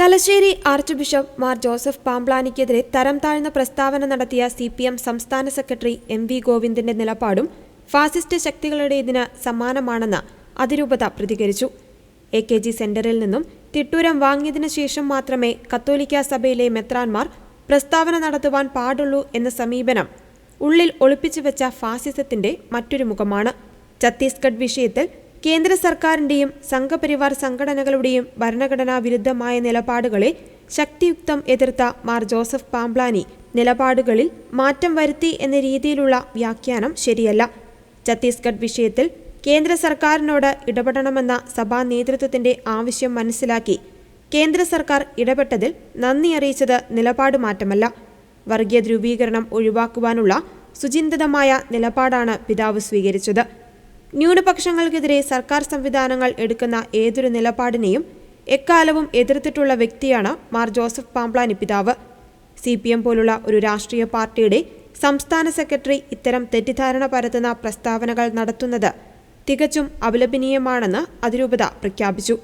Thalassery archbishop Mar Joseph പാംപ്ലാനിക്കെതിരെ തരം താഴ്ന്ന പ്രസ്താവന നടത്തിയ സി പി എം സംസ്ഥാന സെക്രട്ടറി എം വി ഗോവിന്ദന്റെ നിലപാടും ഫാസിസ്റ്റ് ശക്തികളുടേതിന് സമാനമാണെന്ന് അതിരൂപത പ്രതികരിച്ചു. എ കെ ജി സെന്ററിൽ നിന്നും തിട്ടൂരം വാങ്ങിയതിനു ശേഷം മാത്രമേ കത്തോലിക്ക സഭയിലെ മെത്രാൻമാർ പ്രസ്താവന നടത്തുവാൻ പാടുള്ളൂ എന്ന സമീപനം ഉള്ളിൽ ഒളിപ്പിച്ചു വെച്ച ഫാസിസത്തിന്റെ മറ്റൊരു മുഖമാണ്. ഛത്തീസ്ഗഡ് വിഷയത്തിൽ കേന്ദ്ര സർക്കാരിന്റെയും സംഘപരിവാർ സംഘടനകളുടെയും ഭരണഘടനാ വിരുദ്ധമായ നിലപാടുകളെ ശക്തിയുക്തം എതിർത്ത മാർ ജോസഫ് പാംബ്ലാനി നിലപാടുകളിൽ മാറ്റം വരുത്തി എന്ന രീതിയിലുള്ള വ്യാഖ്യാനം ശരിയല്ല. ഛത്തീസ്ഗഡ് വിഷയത്തിൽ കേന്ദ്ര സർക്കാരിനോട് ഇടപെടണമെന്ന സഭാ നേതൃത്വത്തിന്റെ ആവശ്യം മനസ്സിലാക്കി കേന്ദ്ര സർക്കാർ ഇടപെട്ടതിൽ നന്ദി അറിയിച്ചത് നിലപാട് മാറ്റമല്ല. വർഗീയ ധ്രുവീകരണം ഒഴിവാക്കുവാനുള്ള സുചിന്തിതമായ നിലപാടാണ് പിതാവ് സ്വീകരിച്ചത്. ന്യൂനപക്ഷങ്ങൾക്കെതിരെ സർക്കാർ സംവിധാനങ്ങൾ എടുക്കുന്ന ഏതൊരു നിലപാടിനെയും എക്കാലവും എതിർത്തിട്ടുള്ള വ്യക്തിയാണ് മാർ ജോസഫ് പാംപ്ലാനി പിതാവ്. സി പി എം പോലുള്ള ഒരു രാഷ്ട്രീയ പാർട്ടിയുടെ സംസ്ഥാന സെക്രട്ടറി ഇത്തരം തെറ്റിദ്ധാരണ പരത്തുന്ന പ്രസ്താവനകൾ നടത്തുന്നത് തികച്ചും അപലപനീയമാണെന്ന് അതിരൂപത പ്രഖ്യാപിച്ചു.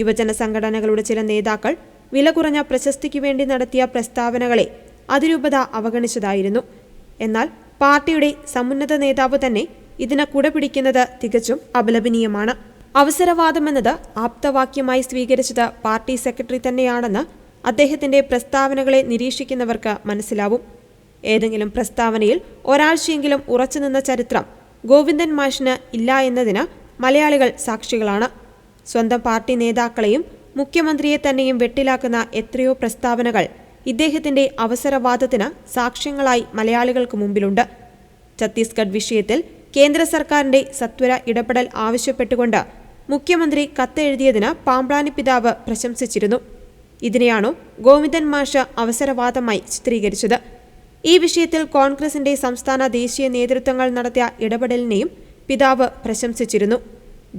യുവജന സംഘടനകളുടെ ചില നേതാക്കൾ വില കുറഞ്ഞ പ്രശസ്തിക്ക് വേണ്ടി നടത്തിയ പ്രസ്താവനകളെ അതിരൂപത അവഗണിച്ചതായിരുന്നു. എന്നാൽ പാർട്ടിയുടെ സമുന്നത നേതാവ് തന്നെ ഇതിന് കുടപിടിക്കുന്നത് തികച്ചും അപലപനീയമാണ്. അവസരവാദമെന്നത് ആപ്തവാക്യമായി സ്വീകരിച്ചത് പാർട്ടി സെക്രട്ടറി തന്നെയാണെന്ന് അദ്ദേഹത്തിന്റെ പ്രസ്താവനകളെ നിരീക്ഷിക്കുന്നവർക്ക് മനസ്സിലാവും. ഏതെങ്കിലും പ്രസ്താവനയിൽ ഒരാഴ്ചയെങ്കിലും ഉറച്ചുനിന്ന ചരിത്രം ഗോവിന്ദൻ മാഷിന് ഇല്ല എന്നതിന് മലയാളികൾ സാക്ഷികളാണ്. സ്വന്തം പാർട്ടി നേതാക്കളെയും മുഖ്യമന്ത്രിയെ തന്നെയും വെട്ടിലാക്കുന്ന എത്രയോ പ്രസ്താവനകൾ ഇദ്ദേഹത്തിന്റെ അവസരവാദത്തിന് സാക്ഷ്യങ്ങളായി മലയാളികൾക്ക് മുമ്പിലുണ്ട്. ഛത്തീസ്ഗഡ് വിഷയത്തിൽ കേന്ദ്ര സർക്കാരിന്റെ സത്വര ഇടപെടൽ ആവശ്യപ്പെട്ടുകൊണ്ട് മുഖ്യമന്ത്രി കത്തെഴുതിയതിന് പാമ്പ്ലാനി പിതാവ് പ്രശംസിച്ചിരുന്നു. ഇതിനെയാണോ ഗോവിന്ദൻ മാഷ അവസരവാദമായി ചിത്രീകരിച്ചത്. ഈ വിഷയത്തിൽ കോൺഗ്രസിന്റെ സംസ്ഥാന ദേശീയ നേതൃത്വങ്ങൾ നടത്തിയ ഇടപെടലിനെയും പിതാവ് പ്രശംസിച്ചിരുന്നു.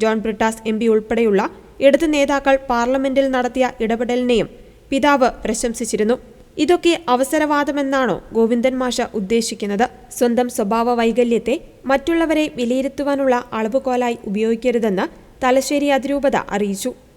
ജോൺ ബ്രിട്ടാസ് എം ഉൾപ്പെടെയുള്ള ഇടതു നേതാക്കൾ പാർലമെന്റിൽ നടത്തിയ ഇടപെടലിനെയും പിതാവ് പ്രശംസിച്ചിരുന്നു. ഇതൊക്കെ അവസരവാദമെന്നാണോ ഗോവിന്ദൻ മാഷ ഉദ്ദേശിക്കുന്നത്? സ്വന്തം സ്വഭാവ വൈകല്യത്തെ മറ്റുള്ളവരെ വിലയിരുത്തുവാനുള്ള അളവുകോലായി ഉപയോഗിക്കരുതെന്ന് തലശ്ശേരി അതിരൂപത അറിയിച്ചു.